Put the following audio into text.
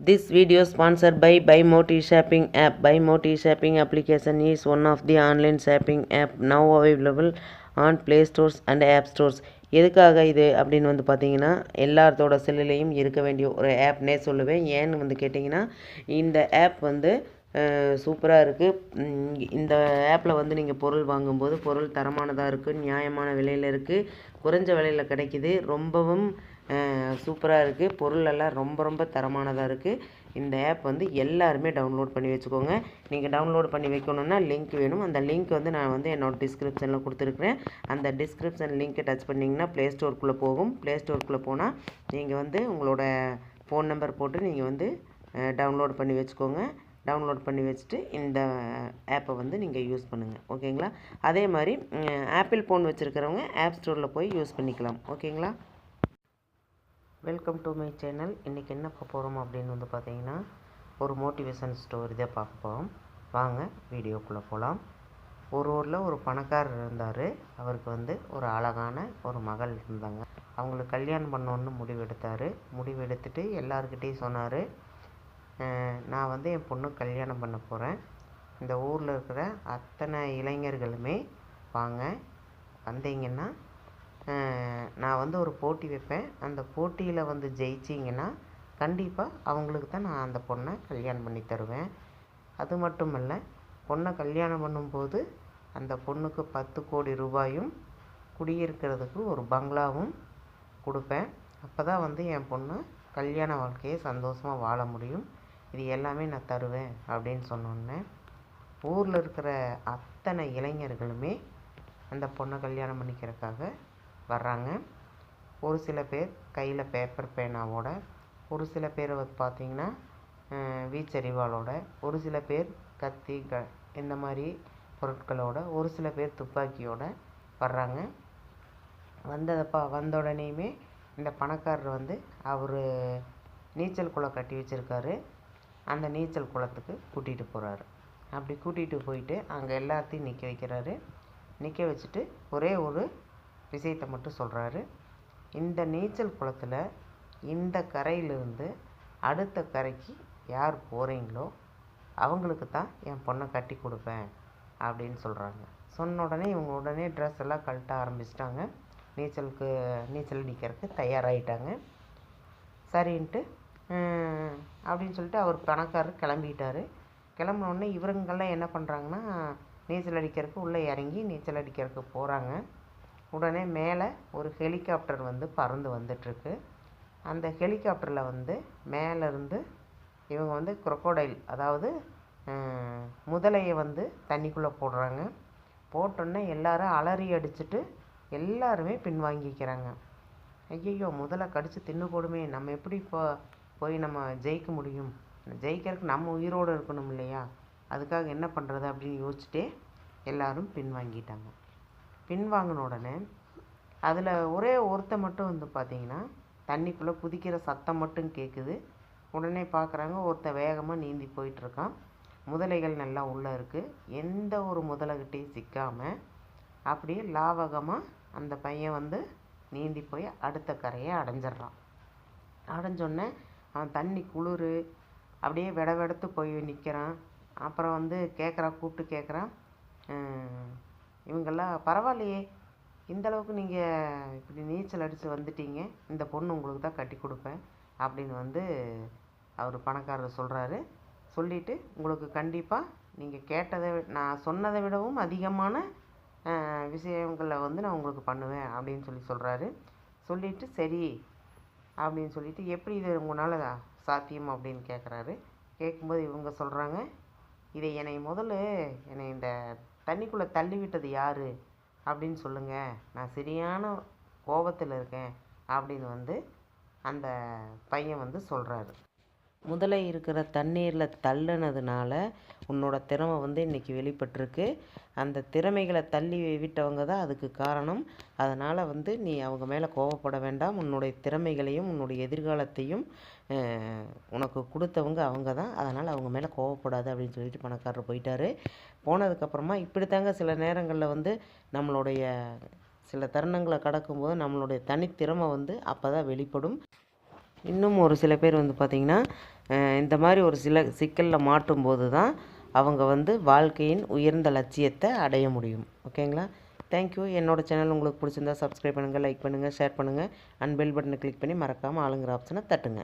This video sponsored by Buy Moti Shopping app. Buy Moti Shopping application is one of the online shopping app now available on Play Stores and App Stores. எதுக்காக இது அப்படின்னு வந்து பார்த்தீங்கன்னா எல்லாத்தோட செல்லுலேயும் இருக்க வேண்டிய ஒரு ஆப்னே சொல்லுவேன் ஏன்னு வந்து கேட்டிங்கன்னா இந்த ஆப் வந்து சூப்பராக இருக்குது இந்த ஆப்பில் வந்து நீங்கள் பொருள் வாங்கும்போது பொருள் தரமானதாக இருக்குது நியாயமான விலையில் இருக்குது குறைஞ்ச விலையில் கிடைக்கிது. ரொம்பவும் சூப்பராக இருக்குது பொருள் எல்லாம் ரொம்ப ரொம்ப தரமானதாக இருக்குது இந்த ஆப் வந்து எல்லாருமே டவுன்லோட் பண்ணி வச்சுக்கோங்க. நீங்கள் டவுன்லோட் பண்ணி வைக்கணுன்னா லிங்க் வேணும். அந்த லிங்க் வந்து நான் வந்து என்னோடய டிஸ்கிரிப்ஷனில் கொடுத்துருக்குறேன். அந்த டிஸ்கிரிப்ஷன் லிங்க்கை டச் பண்ணிங்கன்னா ப்ளே ஸ்டோருக்குள்ளே போகும். ப்ளே ஸ்டோருக்குள்ளே போனால் நீங்கள் வந்து உங்களோட ஃபோன் நம்பர் போட்டு நீங்கள் வந்து டவுன்லோட் பண்ணி வச்சுக்கோங்க. டவுன்லோட் பண்ணி வச்சுட்டு இந்த ஆப்பை வந்து நீங்கள் யூஸ் பண்ணுங்கள் ஓகேங்களா அதே மாதிரி ஆப்பிள் ஃபோன் வச்சுருக்கிறவங்க ஆப் ஸ்டோரில் போய் யூஸ் பண்ணிக்கலாம். ஓகேங்களா வெல்கம் டு மை சேனல் இன்றைக்கி என்ன பார்க்க போகிறோம் அப்படின்னு வந்து பார்த்தீங்கன்னா ஒரு மோட்டிவேஷன் ஸ்டோரி தான் பார்க்க போகிறோம் வாங்க வீடியோக்குள்ளே போகலாம் ஒரு ஊரில் ஒரு பணக்காரர் இருந்தார். அவருக்கு வந்து ஒரு அழகான ஒரு மகள் இருந்தாங்க. அவங்களுக்கு கல்யாணம் பண்ணோன்னு முடிவெடுத்தார். முடிவெடுத்துட்டு எல்லாருக்கிட்டேயும் சொன்னார். நான் வந்து என் பொண்ணு கல்யாணம் பண்ண போகிறேன் இந்த ஊரில் இருக்கிற அத்தனை இளைஞர்களுமே வாங்க வந்தீங்கன்னா நான் வந்து ஒரு போட்டி வைப்பேன். அந்த போட்டியில் வந்து ஜெயிச்சிங்கன்னா கண்டிப்பாக அவங்களுக்கு தான் நான் அந்த பொண்ணை கல்யாணம் பண்ணி தருவேன். அது மட்டும் இல்லை பொண்ணை கல்யாணம் பண்ணும்போது அந்த பொண்ணுக்கு பத்து கோடி ரூபாயும் குடியிருக்கிறதுக்கு ஒரு பங்களாவும் கொடுப்பேன். அப்போ தான் வந்து என் பொண்ணு கல்யாண வாழ்க்கையை சந்தோஷமாக வாழ முடியும். இது எல்லாமே நான் தருவேன் அப்படின்னு சொன்னோன்னே ஊரில் இருக்கிற அத்தனை இளைஞர்களுமே அந்த பொண்ணை கல்யாணம் பண்ணிக்கிறதுக்காக வர்றாங்க. ஒரு சில பேர் கையில் பேப்பர் பேனாவோட ஒரு சில பேர் பார்த்திங்கன்னா வீச்சரிவாளோட ஒரு சில பேர் கத்தி க இந்த மாதிரி பொருட்களோட ஒரு சில பேர் துப்பாக்கியோட வர்றாங்க. வந்ததப்பா வந்த உடனேயுமே இந்த பணக்காரர் வந்து அவர் நீச்சல் குளம் கட்டி வச்சுருக்காரு. அந்த நீச்சல் குளத்துக்கு கூட்டிகிட்டு போகிறாரு அப்படி கூட்டிகிட்டு போயிட்டு அங்கே எல்லாத்தையும் நிற்க வைக்கிறாரு. நிற்க வச்சுட்டு ஒரே ஒரு விஷயத்தை மட்டும் சொல்கிறாரு இந்த நீச்சல் குளத்தில் இந்த கரையிலிருந்து அடுத்த கரைக்கு யார் போகிறீங்களோ அவங்களுக்கு தான் என் பொண்ணை கட்டி கொடுப்பேன் அப்படின்னு சொல்கிறாங்க சொன்ன உடனே இவங்க உடனே ட்ரெஸ் எல்லாம் கழட்ட ஆரம்பிச்சிட்டாங்க. நீச்சலுக்கு நீச்சல் அடிக்கிறதுக்கு தயாராகிட்டாங்க சரின்ட்டு அப்படின்னு சொல்லிட்டு அவர் பணக்காரர் கிளம்பிட்டாரு. கிளம்புனோடனே இவருங்கெல்லாம் என்ன பண்ணுறாங்கன்னா நீச்சல் அடிக்கிறதுக்கு உள்ளே இறங்கி நீச்சல் அடிக்கிறதுக்கு போகிறாங்க உடனே மேலே ஒரு ஹெலிகாப்டர் வந்து பறந்து வந்துட்டுருக்கு. அந்த ஹெலிகாப்டரில் வந்து மேலேருந்து இவங்க வந்து குரொக்கோடைல் அதாவது முதலையை வந்து தண்ணிக்குள்ளே போடுறாங்க. போட்டோன்னே எல்லோரும் அலறி அடிச்சுட்டு எல்லாருமே பின்வாங்கிக்கிறாங்க. ஐயையோ முதலை கடித்து தின்னு போடுமே நம்ம எப்படி இப்போ போய் நம்ம ஜெயிக்க முடியும். ஜெயிக்கிறதுக்கு நம்ம உயிரோடு இருக்கணும் இல்லையா? அதுக்காக என்ன பண்ணுறது அப்படின்னு யோசிச்சுட்டே எல்லோரும் பின்வாங்கிட்டாங்க பின்வாங்கின உடனே அதில் ஒரே ஒருத்த மட்டும் வந்து பார்த்திங்கன்னா தண்ணிக்குள்ளே குதிக்கிற சத்தம் மட்டும் கேட்குது உடனே பார்க்குறாங்க ஒருத்தன் வேகமாக நீந்தி போயிட்டுருக்கான். முதலைகள் நல்லா உள்ளே இருக்குது எந்த ஒரு முதலைகிட்டையும் சிக்காமல் அப்படியே லாவகமாக அந்த பையன் வந்து நீந்தி போய் அடுத்த கரையை அடைஞ்சிட்றான். அடைஞ்சோடனே தண்ணி குளிர். அப்படியே விட வெடத்து போய் நிற்கிறான் அப்புறம் வந்து கேட்குறான் கூப்பிட்டு கேட்குறான் இவங்கெல்லாம் பரவாயில்லையே. இந்தளவுக்கு நீங்கள் இப்படி நீச்சல் அடித்து வந்துட்டீங்க. இந்த பொண்ணு உங்களுக்கு தான் கட்டி கொடுப்பேன். அப்படின்னு வந்து அவர் பணக்காரர் சொல்கிறாரு சொல்லிவிட்டு உங்களுக்கு கண்டிப்பாக நீங்கள் கேட்டதை நான் சொன்னதை விடவும் அதிகமான விஷயங்களை வந்து நான் உங்களுக்கு பண்ணுவேன் அப்படின்னு சொல்லி சொல்கிறாரு சொல்லிவிட்டு சரி அப்படின்னு சொல்லிவிட்டு எப்படி இது உங்களால் சாத்தியம் அப்படின்னு கேட்குறாரு கேட்கும்போது இவங்க சொல்கிறாங்க இதை என்னை முதல்ல என்னை இந்த தண்ணிக்குள்ளே தள்ளி விட்டது யார்? அப்படின்னு சொல்லுங்கள் நான் சரியான கோபத்தில் இருக்கேன் அப்படின்னு வந்து அந்த பையன் வந்து சொல்கிறாரு முதலை இருக்கிற தண்ணீரில் தள்ளுனதுனால உன்னோட திறமை வந்து இன்றைக்கி வெளிப்பட்டிருக்கு. அந்த திறமைகளை தள்ளி விட்டவங்க தான் அதுக்கு காரணம். அதனால் வந்து நீ அவங்க மேலே கோவப்பட வேண்டாம். உன்னுடைய திறமைகளையும் உன்னுடைய எதிர்காலத்தையும் உனக்கு கொடுத்தவங்க அவங்க தான். அதனால் அவங்க மேலே கோவப்படாது அப்படின்னு சொல்லிட்டு பணக்காரர் போயிட்டார். போனதுக்கப்புறமா இப்படி தாங்க சில நேரங்களில் வந்து நம்மளுடைய சில தருணங்களை கடக்கும்போது நம்மளுடைய தனித்திறமை வந்து அப்போ தான் வெளிப்படும். இன்னும் ஒரு சில பேர் வந்து பார்த்திங்கன்னா இந்த மாதிரி ஒரு சில சிக்கலில் மாட்டும்போது தான் அவங்க வந்து வாழ்க்கையின் உயர்ந்த லட்சியத்தை அடைய முடியும். ஓகேங்களா? தேங்க்யூ என்னோட சேனல் உங்களுக்கு பிடிச்சிருந்தா சப்ஸ்கிரைப் பண்ணுங்கள் லைக் பண்ணுங்கள் ஷேர் பண்ணுங்கள் அண்ட் பெல் பட்டனை கிளிக் பண்ணி மறக்காமல் ஆளுங்கிற ஆப்ஷனை தட்டுங்க.